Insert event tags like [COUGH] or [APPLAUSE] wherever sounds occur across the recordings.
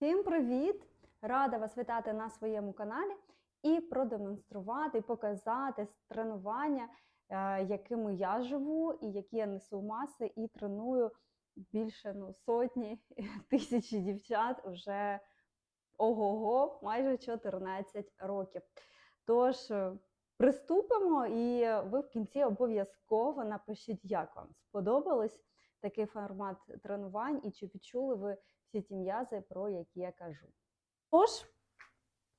Всім привіт! Рада вас вітати на своєму каналі і продемонструвати, показати тренування, е, якими я живу, і які я несу маси, і треную більше ну, сотні [LAUGHS] тисячі дівчат вже ого-го, майже 14 років. Тож, е, приступимо, і ви в кінці обов'язково напишіть, як вам сподобалось такий формат тренувань, і чи відчули ви всі ті м'язи, про які я кажу. Тож,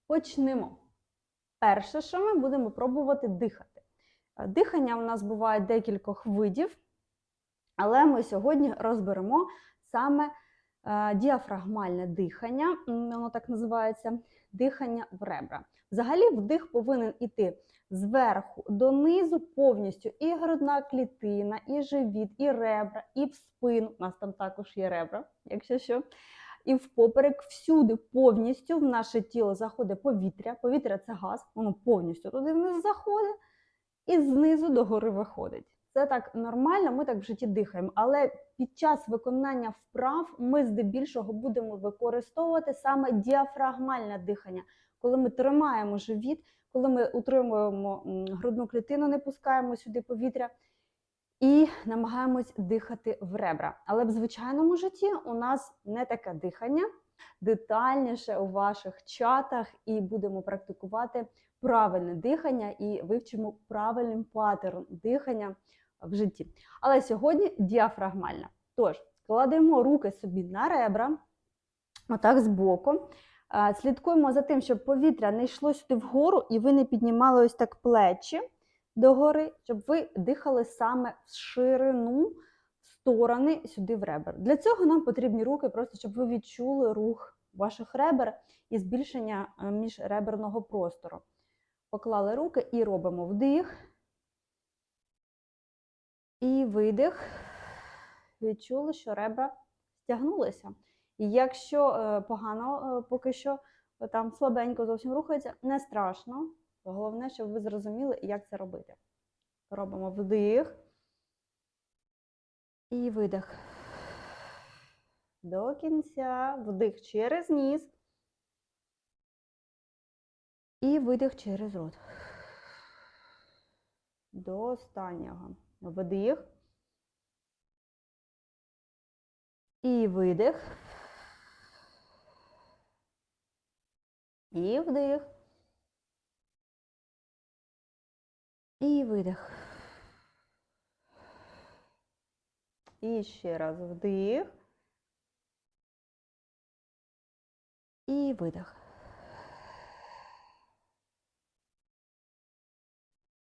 почнемо. Перше, що ми будемо пробувати дихати. Е, Дихання у нас буває декількох видів, але ми сьогодні розберемо саме е, діафрагмальне дихання, воно так називається, дихання в ребра. Взагалі, вдих повинен іти зверху донизу повністю і грудна клітина, і живіт, і ребра, і в спину. У нас там також є ребра, якщо що. І впоперек всюди повністю в наше тіло заходить повітря. Повітря це газ, воно повністю туди вниз заходить і знизу догори виходить. Це так нормально, ми так в житті дихаємо. Але під час виконання вправ ми здебільшого будемо використовувати саме діафрагмальне дихання, коли ми тримаємо живіт, коли ми утримуємо грудну клітину, не пускаємо сюди повітря і намагаємось дихати в ребра. Але в звичайному житті у нас не таке дихання. Детальніше у ваших чатах і будемо практикувати правильне дихання і вивчимо правильний паттерн дихання в житті. Але сьогодні діафрагмальна. Тож, кладемо руки собі на ребра, отак збоку. Слідкуємо за тим, щоб повітря не йшло сюди вгору, і ви не піднімали ось так плечі догори, щоб ви дихали саме в ширину, сторони сюди в ребер. Для цього нам потрібні руки, просто щоб ви відчули рух ваших ребер і збільшення е, міжреберного простору. Поклали руки і робимо вдих. І видих. Відчули, що ребра стягнулися. І якщо е, погано е, поки що е, там слабенько зовсім рухається, не страшно. Головне, щоб ви зрозуміли, як це робити. Робимо вдих і видих. До кінця. Вдих через ніс. І видих через рот. До останнього. Вдих. І видих. І вдих. І видих. І ще раз вдих. І видих.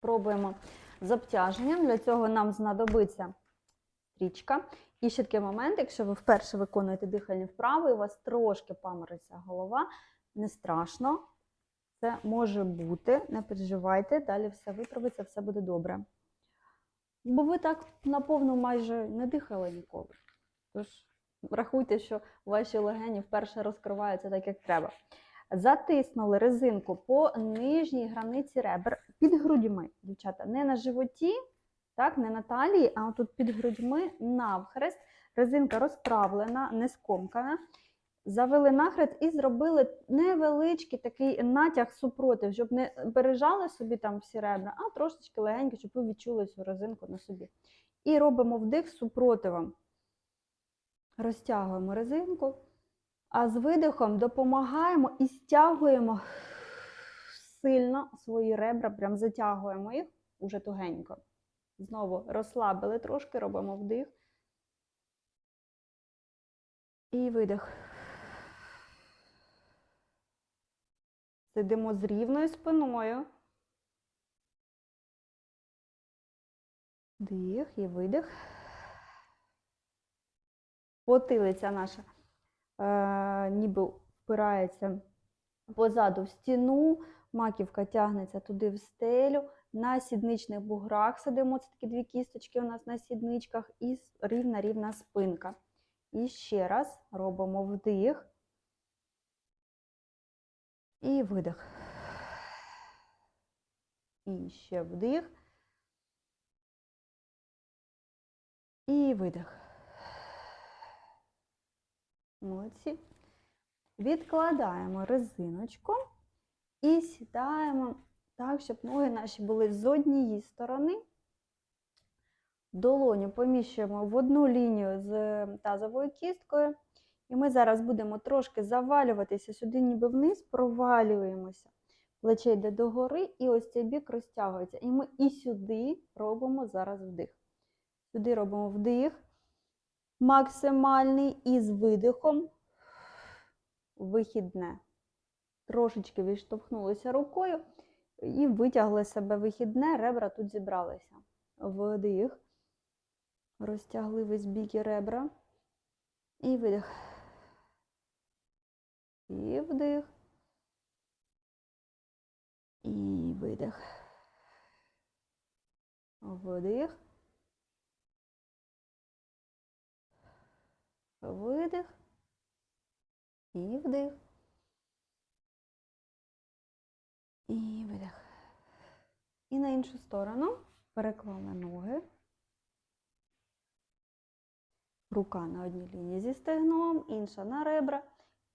Пробуємо з обтяженням. Для цього нам знадобиться стрічка. І ще такий момент, якщо ви вперше виконуєте дихальні вправи, і у вас трошки памориться голова, не страшно. Це може бути, не переживайте, далі все виправиться, все буде добре. Бо ви так наповну майже не дихали ніколи. Тож врахуйте, що ваші легені вперше розкриваються так, як треба. Затиснули резинку по нижній границі ребер під грудьми, дівчата, не на животі, так, не на талії, а тут під грудьми навхрест. Резинка розправлена, не скомкана. Завели нахрест і зробили невеличкий такий натяг супротив, щоб не пережали собі там всі ребра, а трошечки легенько, щоб ви відчули цю резинку на собі. І робимо вдих супротивом. Розтягуємо резинку, а з видихом допомагаємо і стягуємо сильно свої ребра, прям затягуємо їх уже тугенько. Знову розслабили трошки, робимо вдих. І видих. Сидимо з рівною спиною. Дих і видих. Потилиця наша е, ніби впирається позаду в стіну, маківка тягнеться туди в стелю. На сідничних буграх сидимо, це такі дві кісточки у нас на сідничках, і рівна-рівна спинка. І ще раз робимо вдих. І видих. І ще вдих. І видих. Молодці. Відкладаємо резиночку і сідаємо так, щоб ноги наші були з однієї сторони. Долоню поміщуємо в одну лінію з тазовою кісткою. І ми зараз будемо трошки завалюватися сюди, ніби вниз, провалюємося. Плече йде догори, і ось цей бік розтягується. І ми і сюди робимо зараз вдих. Сюди робимо вдих максимальний і з видихом вихідне. Трошечки відштовхнулися рукою і витягли себе вихідне, ребра тут зібралися. Вдих. Розтягли весь бік і ребра. І видих. І вдих. І видих. Вдих. Видих. І вдих. І видих. І на іншу сторону переклали ноги. Рука на одній лінії зі стегном, інша на ребра.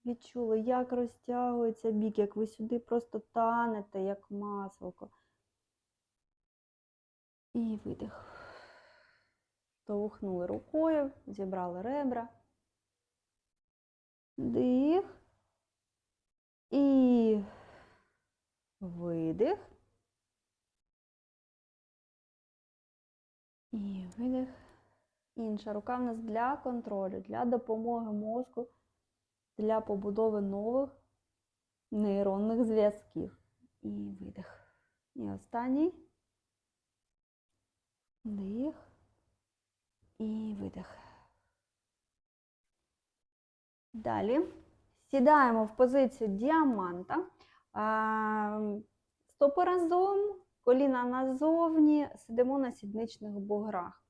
Відчули, як розтягується бік, як ви сюди просто танете, як масло. І видих. Штовхнули рукою, зібрали ребра. Дих. І видих. І видих. Інша рука в нас для контролю, для допомоги мозку, для побудови нових нейронних зв'язків. І видих. І останній. Дих. І видих. Далі сідаємо в позицію діаманта. Стопи разом, коліна назовні, сидимо на сідничних буграх.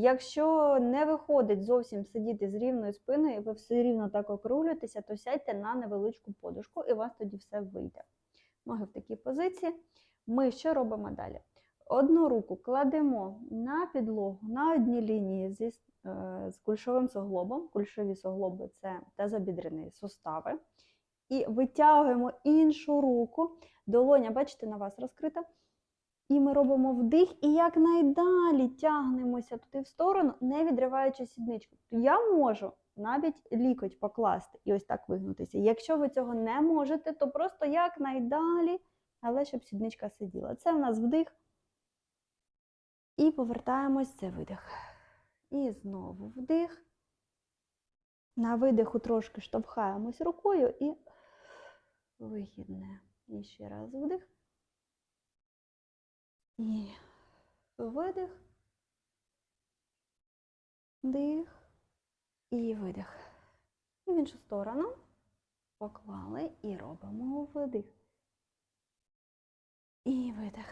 Якщо не виходить зовсім сидіти з рівною спиною, і ви все рівно так округлюєтеся, то сядьте на невеличку подушку, і у вас тоді все вийде. Ноги в такій позиції. Ми що робимо далі? Одну руку кладемо на підлогу на одній лінії зі, е, з кульшовим суглобом. Кульшові суглоби це тазобідрені сустави. І витягуємо іншу руку. Долоня, бачите, на вас розкрита. І ми робимо вдих, і якнайдалі тягнемося туди в сторону, не відриваючи сідничку. Я можу навіть лікоть покласти і ось так вигнутися. Якщо ви цього не можете, то просто якнайдалі, але щоб сідничка сиділа. Це в нас вдих. І повертаємось, це видих. І знову вдих. На видиху трошки штовхаємось рукою і вихідне. І ще раз вдих. І видих, дих і видих. І в іншу сторону поклали і робимо вдих. І видих.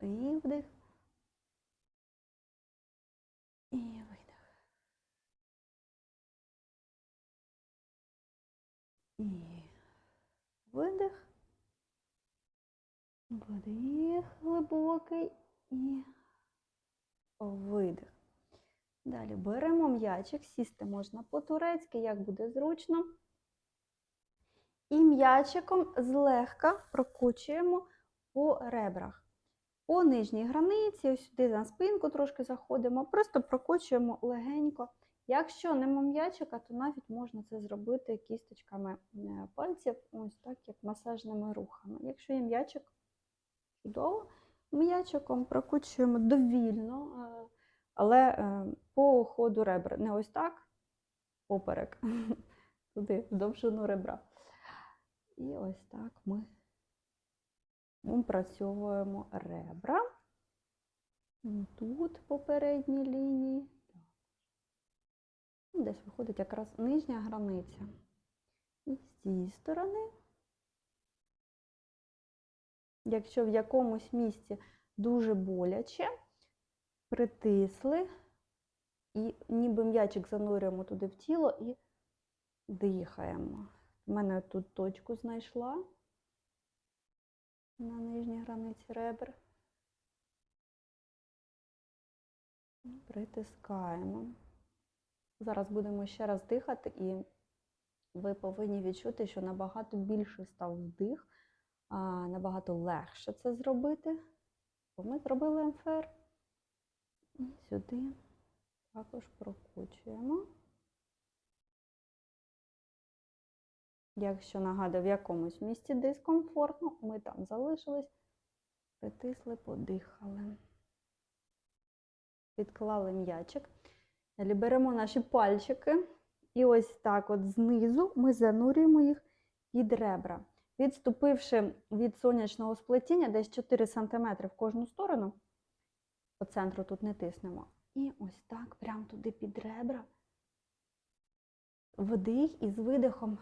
І вдих. І видих. І видих. Вдих глибокий і видих. Далі беремо м'ячик, сісти можна по-турецьки, як буде зручно. І м'ячиком злегка прокручуємо по ребрах. По нижній границі, ось сюди на спинку трошки заходимо, просто прокручуємо легенько. Якщо нема м'ячика, то навіть можна це зробити кісточками е, пальців, ось так, як масажними рухами. Якщо є м'ячик, чудово. М'ячиком прокручуємо довільно, е, але е, по ходу ребра. Не ось так, поперек, [LAUGHS] туди, в довжину ребра. І ось так ми опрацьовуємо ребра. Тут по передній лінії. Десь виходить якраз нижня границя. І з цієї сторони. Якщо в якомусь місці дуже боляче, притисли і ніби м'ячик занурюємо туди в тіло і дихаємо. У мене тут точку знайшла на нижній границі ребер. Притискаємо. Зараз будемо ще раз дихати і ви повинні відчути, що набагато більше став вдих, набагато легше це зробити. Бо ми зробили МФР. І сюди також прокручуємо. Якщо нагадую, в якомусь місці дискомфортно, ми там залишились, притисли, подихали. Підклали м'ячик. Далі беремо наші пальчики. І ось так от знизу ми занурюємо їх під ребра. Відступивши від сонячного сплетіння десь 4 см в кожну сторону, по центру тут не тиснемо. І ось так, прямо туди під ребра. Вдих і з видихом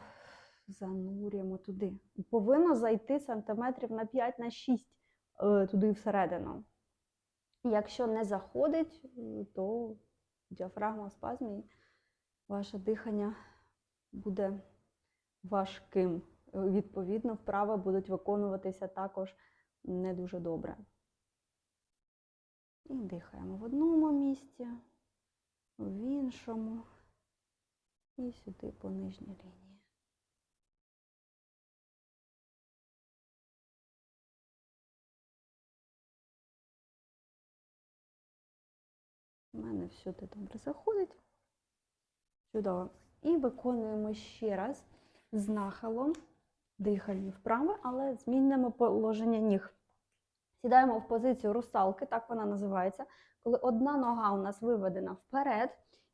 занурюємо туди. Повинно зайти сантиметрів на 5 на 6 е, туди всередину. Якщо не заходить, то діафрагма спазмі, і ваше дихання буде важким. Відповідно, вправи будуть виконуватися також не дуже добре. І дихаємо в одному місці, в іншому, і сюди по нижній лінії. У мене всюди добре заходить. Чудово. І виконуємо ще раз з нахилом дихальні вправи, але змінимо положення ніг. Сідаємо в позицію русалки, так вона називається, коли одна нога у нас виведена вперед,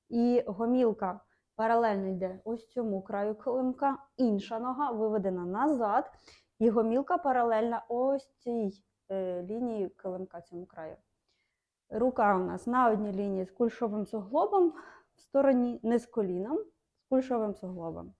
і гомілка паралельно йде ось цьому краю килимка, інша нога виведена назад, і гомілка паралельна ось цій е, лінії килимка цьому краю. Рука у нас на одній лінії з кульшовим суглобом, в стороні не з коліном, з кульшовим суглобом.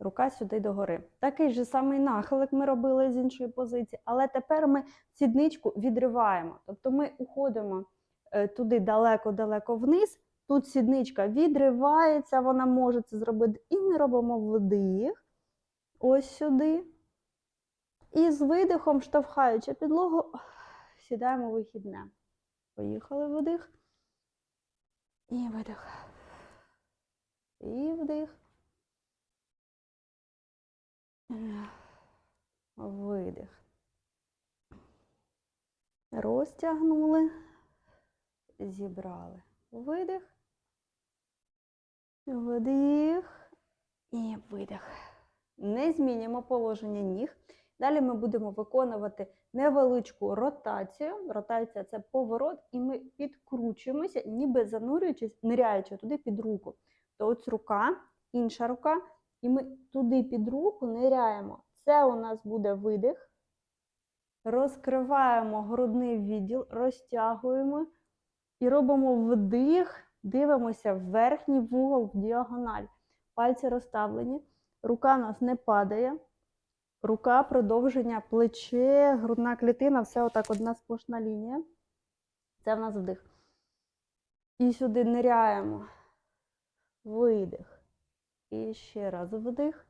Рука сюди догори. Такий же самий нахил, як ми робили з іншої позиції, але тепер ми сідничку відриваємо. Тобто ми уходимо е, туди далеко-далеко вниз. Тут сідничка відривається, вона може це зробити. І ми робимо вдих ось сюди. І з видихом, штовхаючи підлогу, сідаємо вихідне. Поїхали вдих. І видих. І вдих. Видих. Розтягнули, зібрали. Видих. Вдих і видих. Не змінюємо положення ніг. Далі ми будемо виконувати невеличку ротацію. Ротація це поворот, і ми підкручуємося, ніби занурюючись, ниряючи туди під руку. То ось рука, інша рука, і ми туди під руку ниряємо. Це у нас буде видих. Розкриваємо грудний відділ, розтягуємо і робимо вдих, дивимося в верхній вугол в діагональ. Пальці розставлені, рука у нас не падає. Рука, продовження, плече, грудна клітина, все отак одна сплошна лінія. Це в нас вдих. І сюди ниряємо. Видих. І ще раз вдих.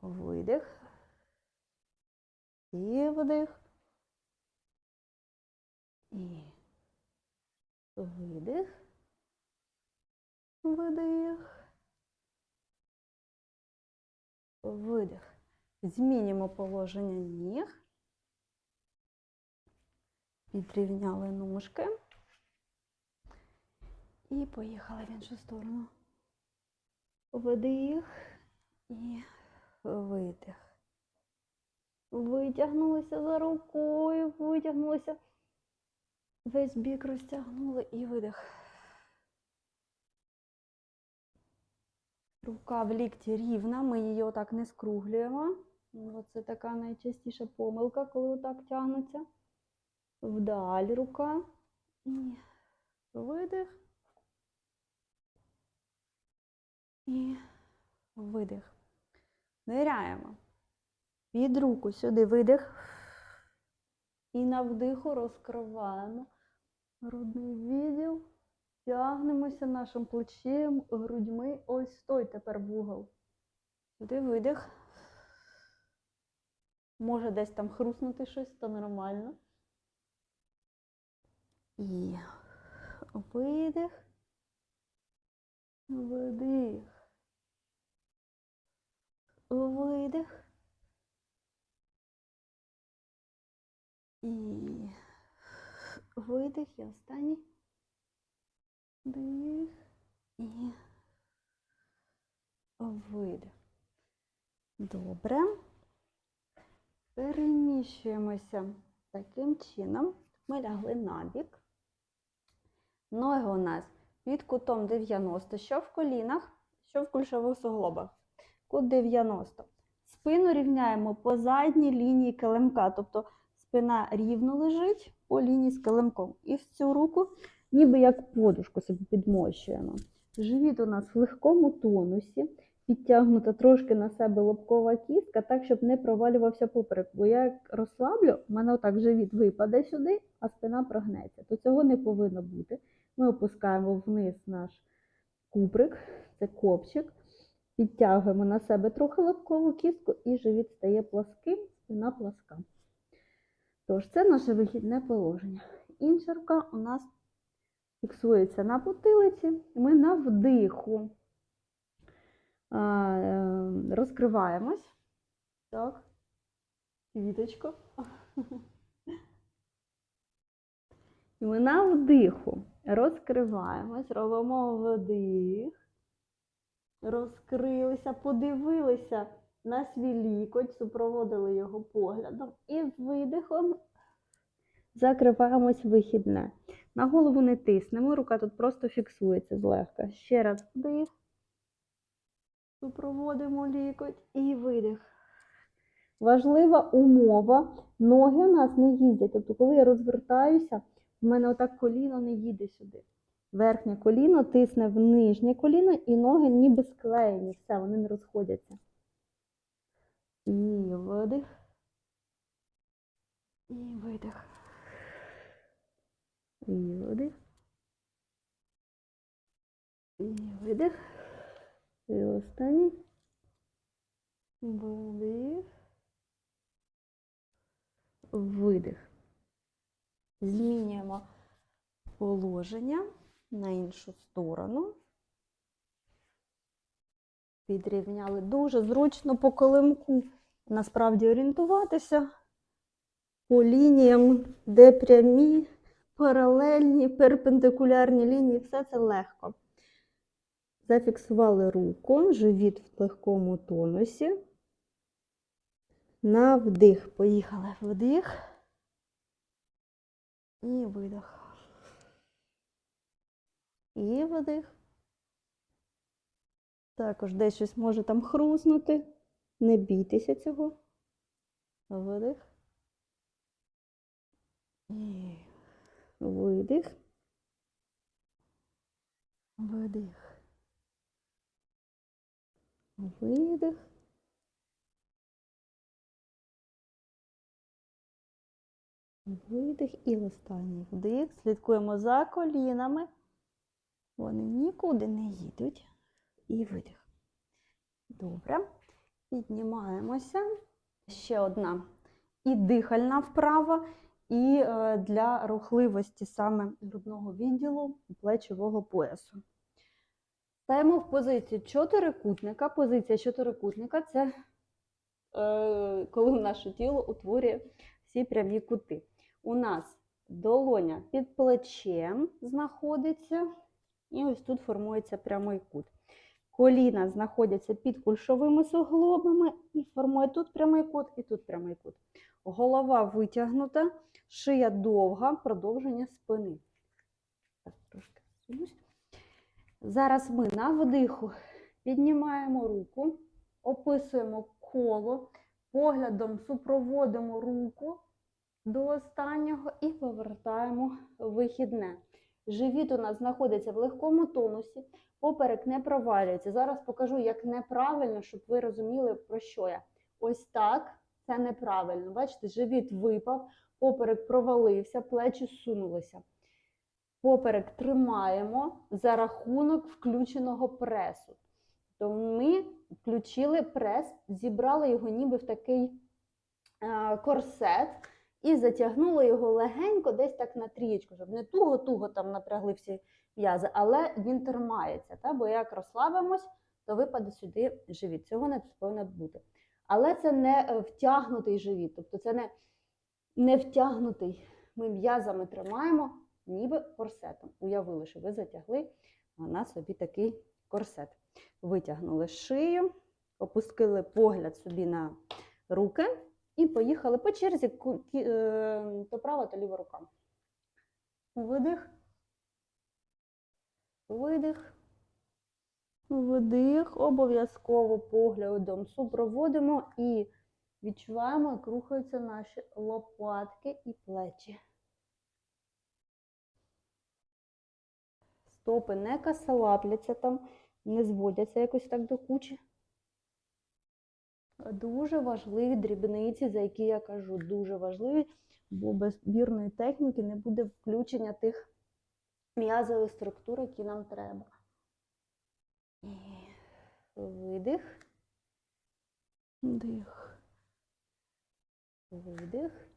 Видих. І вдих. І видих. Видих. Видих. Змінюємо положення ніг. Підрівняли ножки. І поїхали в іншу сторону. Вдих і видих. Витягнулися за рукою, витягнулися. Весь бік розтягнули і видих. Рука в лікті рівна, ми її отак не скруглюємо. Оце така найчастіша помилка, коли отак тягнеться. Вдаль рука. І видих. І видих. Ниряємо. Під руку сюди видих. І на вдиху розкриваємо грудний відділ. Тягнемося нашим плечем, грудьми. Ось той тепер вугол. Сюди видих. Може десь там хруснути щось, то нормально. І видих. Видих. Видих. І видих. І останній. Дих. І видих. Добре. Переміщуємося таким чином. Ми лягли набік. Ноги у нас під кутом 90, що в колінах, що в кульшових суглобах. Кут 90. Спину рівняємо по задній лінії килимка, тобто спина рівно лежить по лінії з килимком. І в цю руку, ніби як подушку собі підмощуємо. Живіт у нас в легкому тонусі, підтягнута трошки на себе лобкова кістка, так, щоб не провалювався поперек. Бо я як розслаблю, в мене отак живіт випаде сюди, а спина прогнеться. То цього не повинно бути. Ми опускаємо вниз наш куприк, це копчик, підтягуємо на себе трохи лобкову кістку і живіт стає пласким, спина пласка. Тож, це наше вихідне положення. Інша рука у нас фіксується на потилиці, ми на вдиху е, розкриваємось. Так, квіточко. І ми на вдиху розкриваємось, робимо вдих, розкрилися, подивилися на свій лікоть, супроводили його поглядом і видихом закриваємось вихідне. На голову не тиснемо, рука тут просто фіксується злегка. Ще раз вдих, супроводимо лікоть і видих. Важлива умова, ноги у нас не їздять. Тобто, коли я розвертаюся, в мене отак коліно не їде сюди. Верхнє коліно тисне в нижнє коліно, і ноги ніби склеєні. Все, вони не розходяться. І видих. І видих. І видих. І видих. І останній. Вдих. Видих. Змінюємо положення на іншу сторону. Підрівняли. Дуже зручно по колимку насправді орієнтуватися по лініям, де прямі, паралельні, перпендикулярні лінії, все це легко. Зафіксували руку, живіт в легкому тонусі. На вдих. Поїхали. Вдих. І видих. І видих. Також десь щось може там хруснути. Не бійтеся цього. Видих. І видих. Видих. Видих. Видих і останній вдих. Слідкуємо за колінами. Вони нікуди не їдуть. І видих. Добре. Піднімаємося. Ще одна. І дихальна вправа, і е, для рухливості саме грудного відділу плечового поясу. Стаємо в позицію чотирикутника. Позиція чотирикутника це е, коли наше тіло утворює всі прямі кути. У нас долоня під плечем знаходиться, і ось тут формується прямий кут. Коліна знаходяться під кульшовими суглобами і формує тут прямий кут і тут прямий кут. Голова витягнута, шия довга, продовження спини. Зараз ми на вдиху піднімаємо руку, описуємо коло, поглядом супроводимо руку до останнього і повертаємо вихідне. Живіт у нас знаходиться в легкому тонусі, поперек не провалюється. Зараз покажу, як неправильно, щоб ви розуміли, про що я. Ось так це неправильно. Бачите, живіт випав, поперек провалився, плечі сунулися. Поперек тримаємо за рахунок включеного пресу. То ми включили прес, зібрали його ніби в такий е, корсет і затягнули його легенько десь так на трієчку, щоб не туго-туго там напрягли всі м'язи, але він тримається. Та? Бо як розслабимось, то випаде сюди живіт. Цього не повинно бути. Але це не е, втягнутий живіт, тобто це не, не втягнутий. Ми м'язами тримаємо, ніби корсетом. Уявили, що ви затягли на собі такий корсет. Витягнули шию, опустили погляд собі на руки і поїхали по черзі е, то права, то ліва рука. Видих. Видих. Вдих. Обов'язково поглядом супроводимо і відчуваємо, як рухаються наші лопатки і плечі. Стопи не касалапляться там, не зводяться якось так до кучі. Дуже важливі дрібниці, за які я кажу, дуже важливі, бо без вірної техніки не буде включення тих м'язових структур, які нам треба. І видих. Дих. Видих.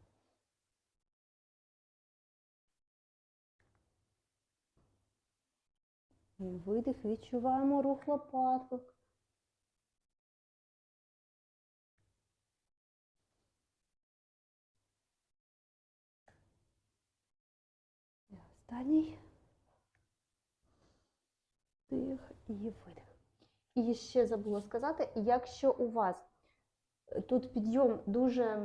І видих. Відчуваємо рух лопаток. Останній. Дих і видих. І ще забула сказати, якщо у вас е, тут підйом дуже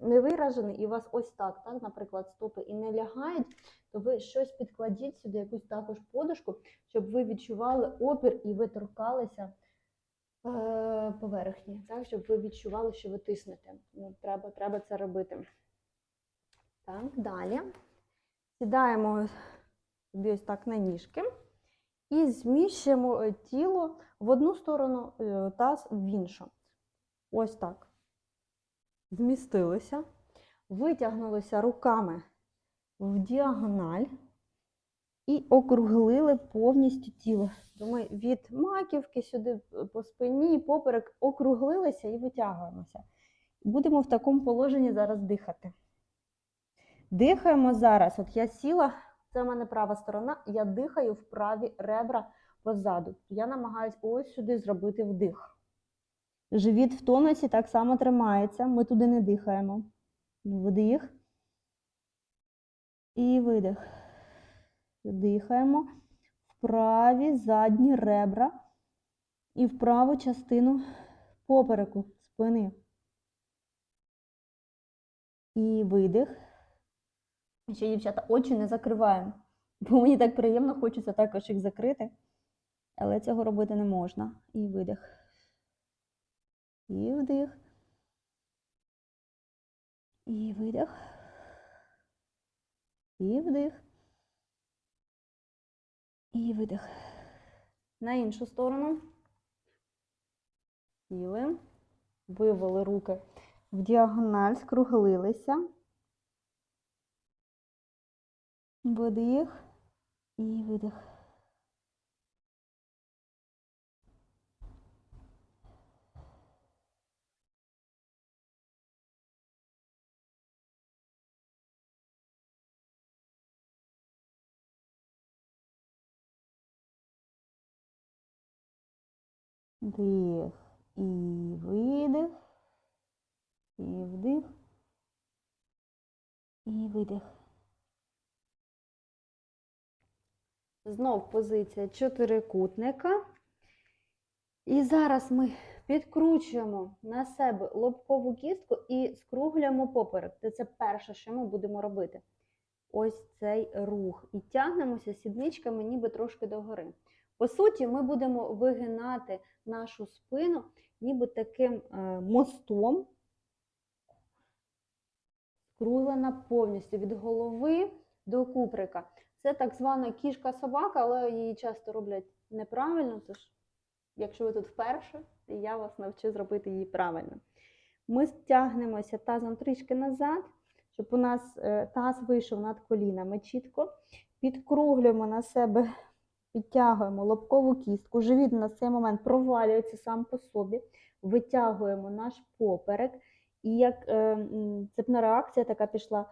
невиражений, і у вас ось так, так, наприклад, стопи і не лягають, то ви щось підкладіть сюди, якусь також подушку, щоб ви відчували опір і ви торкалися е, поверхні, так, щоб ви відчували, що ви тиснете. Ну, треба, треба це робити. Так, далі. Сідаємо собі ось так на ніжки і зміщуємо е, тіло в одну сторону, е, таз в іншу. Ось так. Змістилися, витягнулися руками в діагональ і округлили повністю тіло. Думаю, від маківки сюди е, по спині, поперек округлилися і витягуємося. Будемо в такому положенні зараз дихати. Дихаємо зараз. От я сіла, це в мене права сторона, я дихаю в праві ребра позаду. Я намагаюся ось сюди зробити вдих. Живіт в тонусі так само тримається, ми туди не дихаємо. Вдих. І видих. Дихаємо в праві задні ребра і в праву частину попереку спини. І видих. Ще, дівчата, очі не закриваємо, [LAUGHS] бо мені так приємно, хочеться також їх закрити, але цього робити не можна. І видих. І вдих. І видих. І вдих. І видих. На іншу сторону. Сіли. Вивели руки в діагональ, скруглилися. Вдих і видих. Вдих і видих. І вдих. І видих. Знов позиція чотирикутника. І зараз ми підкручуємо на себе лобкову кістку і скруглюємо поперек. Це, перше, що ми будемо робити. Ось цей рух. І тягнемося сідничками ніби трошки догори. По суті, ми будемо вигинати нашу спину ніби таким е, мостом, скруглена повністю від голови до куприка. Це так звана кішка-собака, але її часто роблять неправильно. Тож, якщо ви тут вперше, я вас навчу зробити її правильно. Ми стягнемося тазом трішки назад, щоб у нас е, таз вийшов над колінами чітко. Підкруглюємо на себе, підтягуємо лобкову кістку. Живіт на цей момент провалюється сам по собі. Витягуємо наш поперек. І як е, цепна реакція така пішла,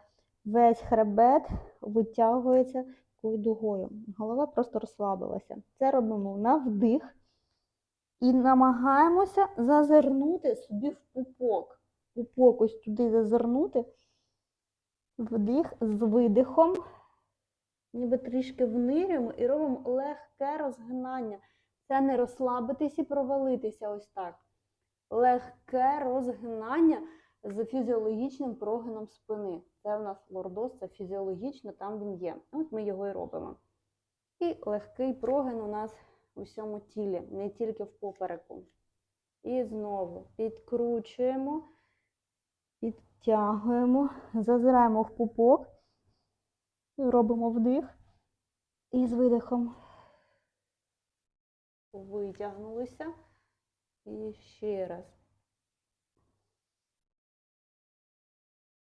весь хребет витягується такою дугою. Голова просто розслабилася. Це робимо на вдих. І намагаємося зазирнути собі в пупок. Пупок ось туди зазирнути. Вдих з видихом. Ніби трішки внирюємо і робимо легке розгинання. Це не розслабитись і провалитися ось так. Легке розгинання з фізіологічним прогином спини. Це в нас лордоз, це фізіологічно, там він є. От ми його і робимо. І легкий прогин у нас у всьому тілі, не тільки в попереку. І знову підкручуємо, підтягуємо, зазираємо в пупок, робимо вдих і з видихом. Витягнулися. І ще раз.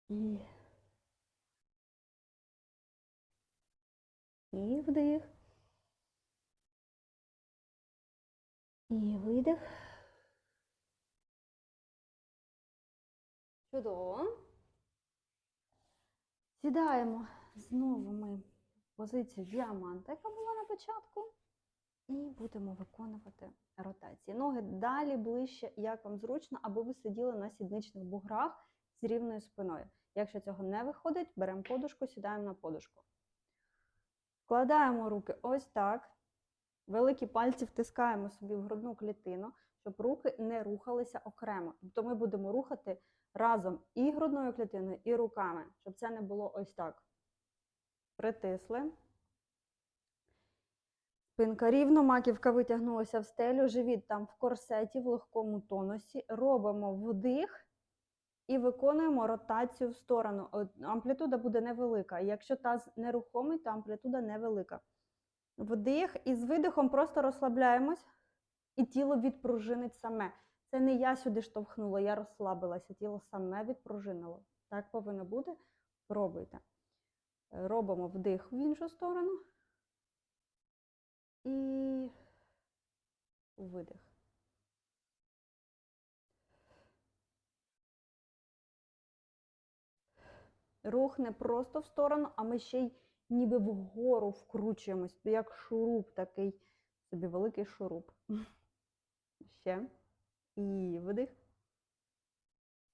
І, і вдих. І видих. Чудово. Сідаємо знову ми в позицію діаманта, яка була на початку. І будемо виконувати ротації. Ноги далі ближче, як вам зручно, аби ви сиділи на сідничних буграх з рівною спиною. Якщо цього не виходить, беремо подушку, сідаємо на подушку. Вкладаємо руки ось так. Великі пальці втискаємо собі в грудну клітину, щоб руки не рухалися окремо. Тобто ми будемо рухати разом і грудною клітиною, і руками, щоб це не було ось так. Притисли. Спинка рівно, маківка витягнулася в стелю, живіт там в корсеті, в легкому тонусі. Робимо вдих і виконуємо ротацію в сторону. Амплітуда буде невелика. Якщо таз нерухомий, то амплітуда невелика. Вдих і з видихом просто розслабляємось, і тіло відпружинить саме. Це не я сюди штовхнула, я розслабилася, тіло саме відпружинило. Так повинно бути. Пробуйте. Робимо вдих в іншу сторону. І видих. Рух не просто в сторону, а ми ще й ніби вгору вкручуємось, як шуруп такий, собі великий шуруп. Ще. І видих.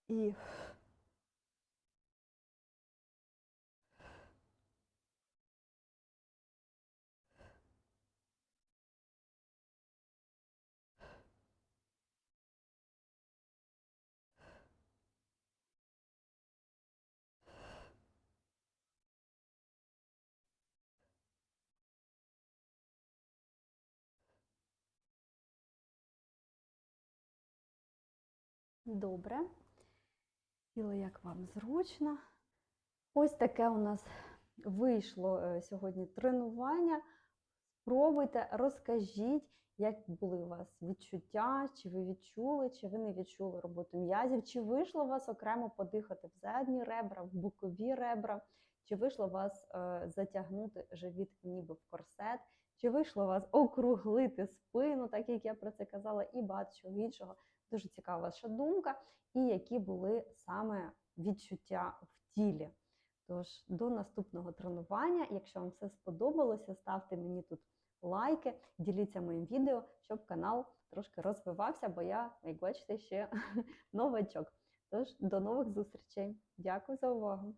І. Добре. Тіло, як вам зручно. Ось таке у нас вийшло е, сьогодні тренування. Спробуйте, розкажіть, як були у вас відчуття, чи ви відчули, чи ви не відчули роботу м'язів, чи вийшло у вас окремо подихати в задні ребра, в бокові ребра, чи вийшло у вас е, затягнути живіт ніби в корсет, чи вийшло у вас округлити спину, так як я про це казала, і багато чого іншого. Дуже цікава ваша думка, і які були саме відчуття в тілі. Тож, до наступного тренування, якщо вам все сподобалося, ставте мені тут лайки, діліться моїм відео, щоб канал трошки розвивався, бо я, як бачите, ще [LAUGHS] новачок. Тож, до нових зустрічей. Дякую за увагу!